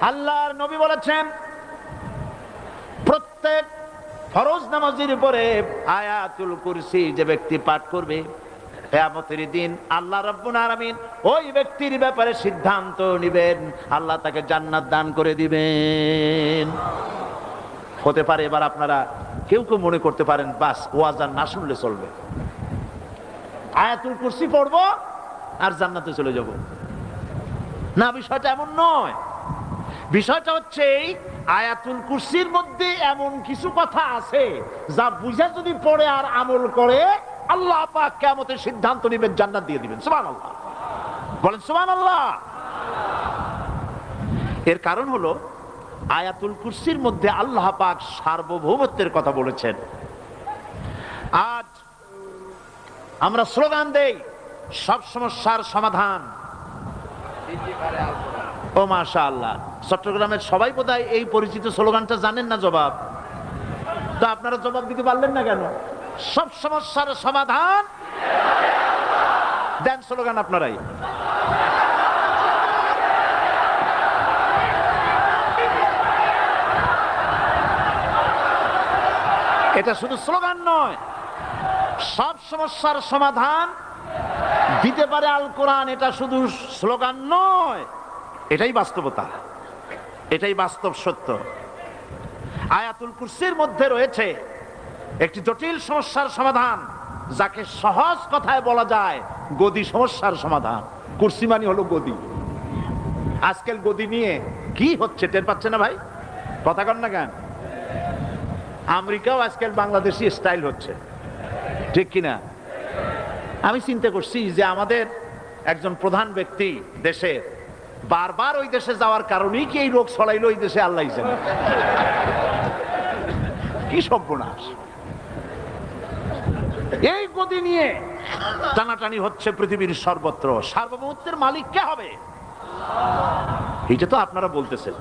আল্লাহর নবী বলেছেন, প্রত্যেক ফরজ নামাজের উপরে আয়াতুল কুরসি যে ব্যক্তি পাঠ করবে, কেয়ামতের দিন আল্লাহ রব্বুল আলামিন ওই ব্যক্তির ব্যাপারে সিদ্ধান্ত নেবেন। আল্লাহ তাকে জান্নাত দান করে দিবেন। হতে পারে এবার আপনারা কেউ কেউ মনে করতে পারেন, বাস, ওয়াজ আর না শুনলে চলবে। আয়াতুল কুরসি পড়ব আর জান্নাতে চলে যাব। না, বিষয়টা এমন নয়। বিষয়টা হচ্ছে এই, আয়াতুল কুরসির মধ্যে এমন কিছু কথা আছে যা বুঝে যদি পড়ে আর আমল করে, আল্লাহ পাক কেমতের সিদ্ধান্ত নেবেন, জান্নাত দিয়ে দিবেন। সুমান আল্লাহ বলেন সুমান আল্লাহ এর কারণ হলো, আয়াতুল কুরসির মধ্যে আল্লাহ পাক সার্বভৌমত্বের কথা বলেছেন। আজ আমরা স্লোগান দেই, সব সমস্যার সমাধান। ও মাশা আল্লাহ চট্টগ্রামের সবাই বোধহয় এই পরিচিত স্লোগানটা জানেন না জবাব? তো আপনারা জবাব দিতে পারলেন না কেন? সব সমস্যার সমাধান। দেন স্লোগান আপনারাই। এটা শুধু স্লোগান নয়। সব সমস্যার সমাধান। দিতে পারে আল কোরআন, এটা শুধু স্লোগান নয়। এটাই বাস্তবতা। এটাই বাস্তব সত্য। আয়াতুল কুরসির মধ্যে রয়েছে একটি জটিল সমস্যার সমাধান, যাকে সহজ কথায় বলা যায় গদি সমস্যার সমাধান। কুরসি মানে হলো গদি। আজকাল গদি নিয়ে কি হচ্ছে টের পাচ্ছে না ভাই? কথা কন না কেন? আমেরিকাও আজকাল বাংলাদেশি স্টাইল হচ্ছে। ঠিক কিনা আমি চিন্তা করছি যে আমাদের একজন প্রধান ব্যক্তি দেশে বারবার ওই দেশে যাওয়ার কারণেই কি এই রোগ ছড়াইলো ওই দেশে আল্লাহ জানে। কি সর্বনাশ। এই গদি নিয়ে টানাটানি হচ্ছে পৃথিবীর সর্বত্র। সার্বভৌমত্বের মালিক কে হবে? এটা তো আপনারা বলতেছেন।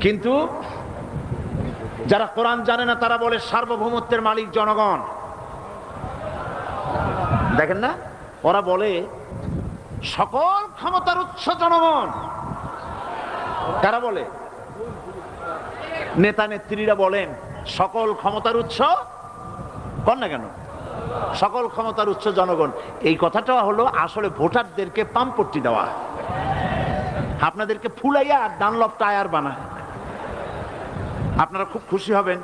কিন্তু যারা কোরআন জানে না, তারা বলে সার্বভৌমত্বের মালিক জনগণ। দেখেন না? ওরা বলে সকল ক্ষমতার উৎস জনগণ। কারা বলে? নেতা নেত্রীরা বলেন, সকল ক্ষমতার উৎস কর না কেন? সকল ক্ষমতার উৎস জনগণ। এই কথাটা হলো আসলে ভোটারদেরকে পাম্পট্টি দেওয়া। আপনাদেরকে ফুলাইয়া ডানলপ টায়ার বানায় আপনারা খুব খুশি হবেন,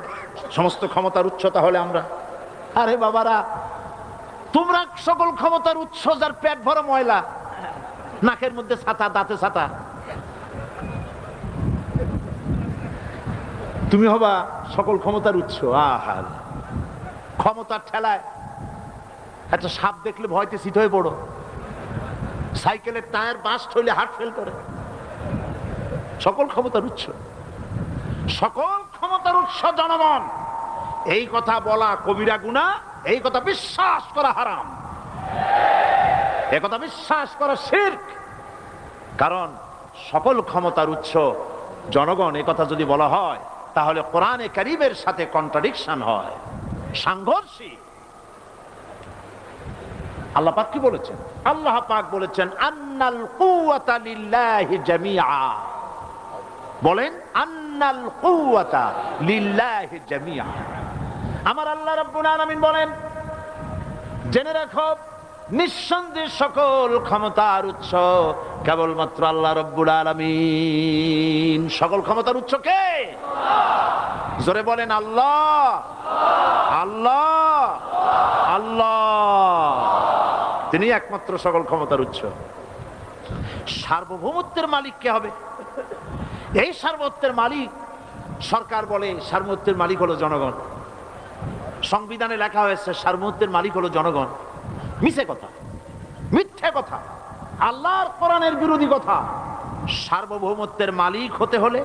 সমস্ত ক্ষমতার উৎস তাহলে আমরা। আরে বাবারা, তোমরা সকল ক্ষমতার উৎস যার পেট ভরা ময়লা নাকের মধ্যে ছাতা, দাঁতে ছাতা। তুমি হবা সকল ক্ষমতার উৎস আহার ক্ষমতার ঠেলায় একটা সাপ দেখলে ভয়তে সিট হয়ে পড়ো। সাইকেলের টায়ার বাস্ট হইলে হার্ট ফেল করে। সকল ক্ষমতার উৎস। সকল ক্ষমতার উৎস, জনগণ। এই কথা বলা কবিরা গুণা, এই কথা বিশ্বাস করা হারাম। এ কথা বিশ্বাস করা শির্ক। কারণ সকল ক্ষমতার উৎস জনগণ কথা যদি বলা হয়, তাহলে কোরআনে কারিমের সাথে কন্ট্রাডিকশন হয়। সাংঘর্ষিক। আল্লাহ পাক কি বলেছেন? আল্লাহ পাক বলেছেন, আন্নাল বলেন, আন্নাল কুওয়াতা লিল্লাহি আমার আল্লাহ রাব্বুল আলামিন বলেন, জেনে রাখো নিঃসন্দেহে সকল ক্ষমতার উৎস কেবলমাত্র আল্লাহ রব্বুল আলামিন। সকল ক্ষমতার উৎস কে? জোরে বলেন আল্লাহ। আল্লাহ। আল্লাহ। তিনি একমাত্র সকল ক্ষমতার উৎস। সার্বভৌমত্বের মালিক কে হবে? এই সার্বত্বের মালিক সরকার বলে সার্বত্বের মালিক হলো জনগণ। সংবিধানে লেখা হয়েছে সার্বত্বের মালিক হলো জনগণ। মিছে কথা, মিথ্যে কথা, আল্লাহর কোরআনের বিরোধী কথা। সার্বভৌমত্বের মালিক হতে হলে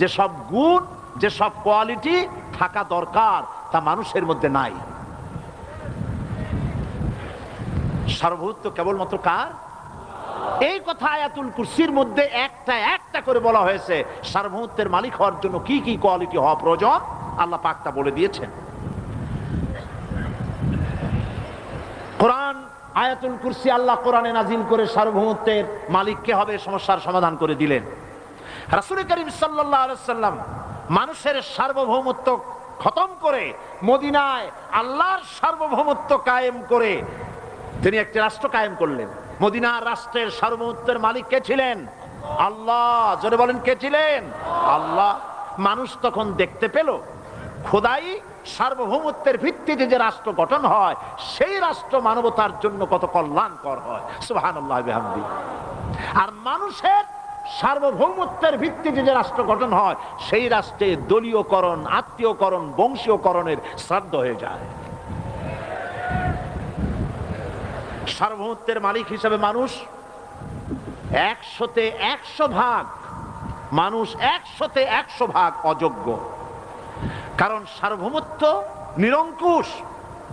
যে সব গুণ, যে সব কোয়ালিটি থাকা দরকার, তা মানুষের মধ্যে নাই। সার্বভৌমত্ব কেবলমাত্র কার? এই কথা আয়াতুল কুরসির মধ্যে একটা একটা করে বলা হয়েছে, সার্বভৌমত্বের মালিক হওয়ার জন্য কি কি কোয়ালিটি হওয়া প্রয়োজন, আল্লাহ পাকটা বলে দিয়েছেন। কোরআন, আয়াতুল কুরসি আল্লাহ কোরআনে নাজিল করে সার্বভৌমত্বের মালিককে হবে সমস্যার সমাধান করে দিলেন। রাসুল করিম সাল্লাম মানুষের সার্বভৌমত্ব খতম করে মদিনায় আল্লাহর সার্বভৌমত্ব কায়েম করে তিনি একটি রাষ্ট্র কায়েম করলেন। মদিনার রাষ্ট্রের সার্বভৌমত্বের মালিক কে ছিলেন? আল্লাহ। জোরে বলেন, কে ছিলেন? আল্লাহ। মানুষ তখন দেখতে পেল খোদাই সার্বভৌমত্বের ভিত্তিতে যে রাষ্ট্র গঠন হয়, সেই রাষ্ট্র মানবতার জন্য কত কল্যাণকর হয়। সুহান আর মানুষের সার্বভৌমত্বের ভিত্তিতে যে রাষ্ট্র গঠন হয়, সেই রাষ্ট্রে দলীয়করণ, আত্মীয়করণ, বংশীয়করণের শ্রাদ্ধ হয়ে যায়। সার্বভৌমত্বের মালিক হিসেবে মানুষ একশোতে একশো ভাগ, মানুষ একশোতে একশো ভাগ অযোগ্য। কারণ সার্বভৌমত্ব নিরঙ্কুশ,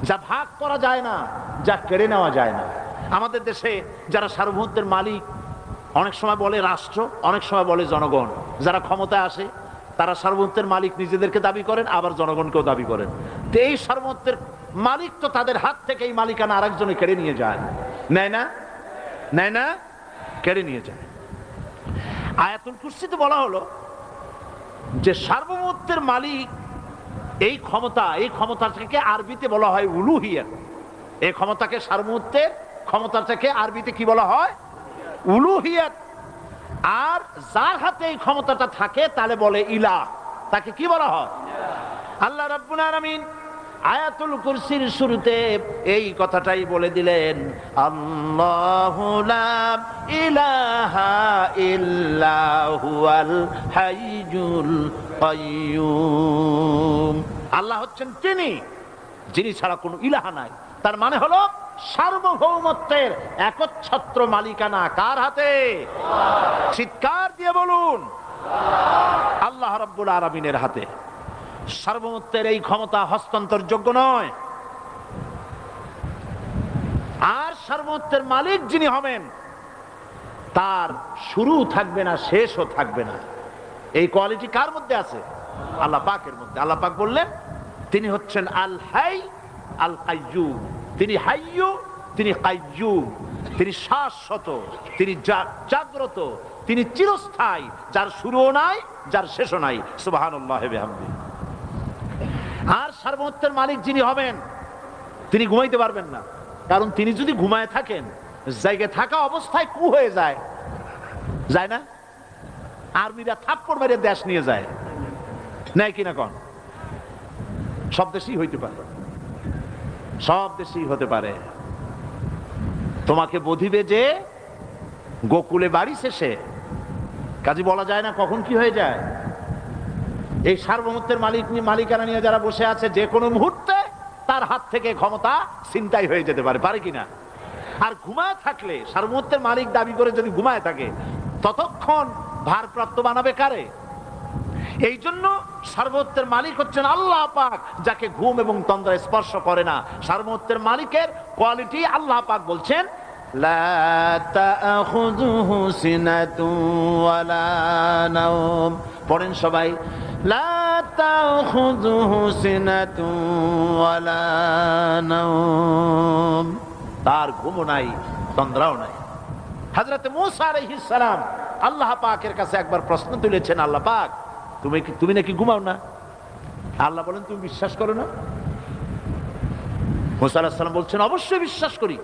যা ভাগ করা যায় না, যা কেড়ে নেওয়া যায় না। আমাদের দেশে যারা সার্বভৌমত্বের মালিক, অনেক সময় বলে রাষ্ট্র, অনেক সময় বলে জনগণ। যারা ক্ষমতায় আসে, তারা সার্বভৌমত্বের মালিক নিজেদেরকে দাবি করেন, আবার জনগণকেও দাবি করেন। তো এই সার্বভৌমত্বের মালিক তো তাদের হাত থেকে এই মালিকানা আরেকজনে কেড়ে নিয়ে যায়। নেয় না? নেয় না? কেড়ে নিয়ে যায়। আয়াতুল কুর্সিতে বলা হলো যে সার্বভৌমত্বের মালিক এই ক্ষমতা এই ক্ষমতা থেকে আরবিতে বলা হয় উলুহিয়া এই ক্ষমতাকে সার্বভৌমত্বের ক্ষমতা থেকে আরবিতে কি বলা হয়? উলুহিয়াত। আর যার হাতে এই ক্ষমতাটা থাকে, তাহলে বলে ইলা তাকে কি বলা হয়? আল্লাহ আলামিন আয়াতুল কুরসির শুরুতে এই কথাটাই বলে দিলেন, আল্লাহু ইলাহা আল্লাহ হচ্ছেন তিনি, যিনি ছাড়া কোনো ইলাহা নাই। তার মানে হলো সার্বভৌমত্বের একচ্ছত্র মালিকানা কার হাতে? চিৎকার দিয়ে বলুন, আল্লাহ রব্বুল আরামিনের হাতে। সার্বভৌমত্বের এই ক্ষমতা হস্তান্তর যোগ্য নয়। আর সার্বভৌমত্বের মালিক যিনি হবেন, তার শুরু থাকবে না, শেষও থাকবে না। এই কোয়ালিটি কার মধ্যে আছে? আল্লাহ পাকের মধ্যে। আল্লাহ পাক বললেন, তিনি হচ্ছেন আল হাই, আল কাইয়ুম। তিনি হাইয়ু, তিনি কাইয়ুম। তিনি শাশ্বত, তিনি জাগ্রত, তিনি চিরস্থায়ী, যার শুরুও নাই, যার শেষও নাই। সুবহানাল্লাহ বিহামদি। আর সার্বভৌমত্বের মালিক যিনি হবেন, তিনি ঘুমাইতে পারবেন না। কারণ তিনি যদি ঘুমায় থাকেন, জায়গায় থাকা অবস্থায় কু হয়ে যায়। যায় না? আর্মিরা থাপ্পড় মেরে দেশ নিয়ে যায়। নেয় কিনা কন? সব দেশেই হইতে পারে। সব দেশেই হতে পারে। তোমাকে বধিবে যে গোকুলে বাড়ি শেষে। কাজে বলা যায় না কখন কি হয়ে যায়। এই সার্বভৌমত্বের মালিক মালিকানা নিয়ে যারা বসে আছে, যে কোনো মুহূর্তে তার হাত থেকে ক্ষমতা চিন্তাই হয়ে যেতে পারে। পারে কিনা? আর ঘুমায় থাকলে, সার্বভৌমত্বের মালিক দাবি করে যদি ঘুমায় থাকে, ততক্ষণ ভারপ্রাপ্ত বানাবে কারে? এই জন্য সার্বত্বের মালিক হচ্ছেন আল্লাহ পাক, যাকে ঘুম এবং তন্দ্রা স্পর্শ করে না। সার্বত্বের মালিকের কোয়ালিটি আল্লাহ পাক বলছেন পড়েন সবাই তার ঘুমও নাই, তন্দ্রাও নাই। হাজরত মুসা সালাম আল্লাহ পাকের কাছে একবার প্রশ্ন তুলেছেন, আল্লাহ পাক তুমি তুমি নাকি ঘুমাও না? আল্লাহ বলেন, তুমি বিশ্বাস করো না? মোসা আলাহিস সাল্লাম বলছেন, অবশ্যই বিশ্বাস করি।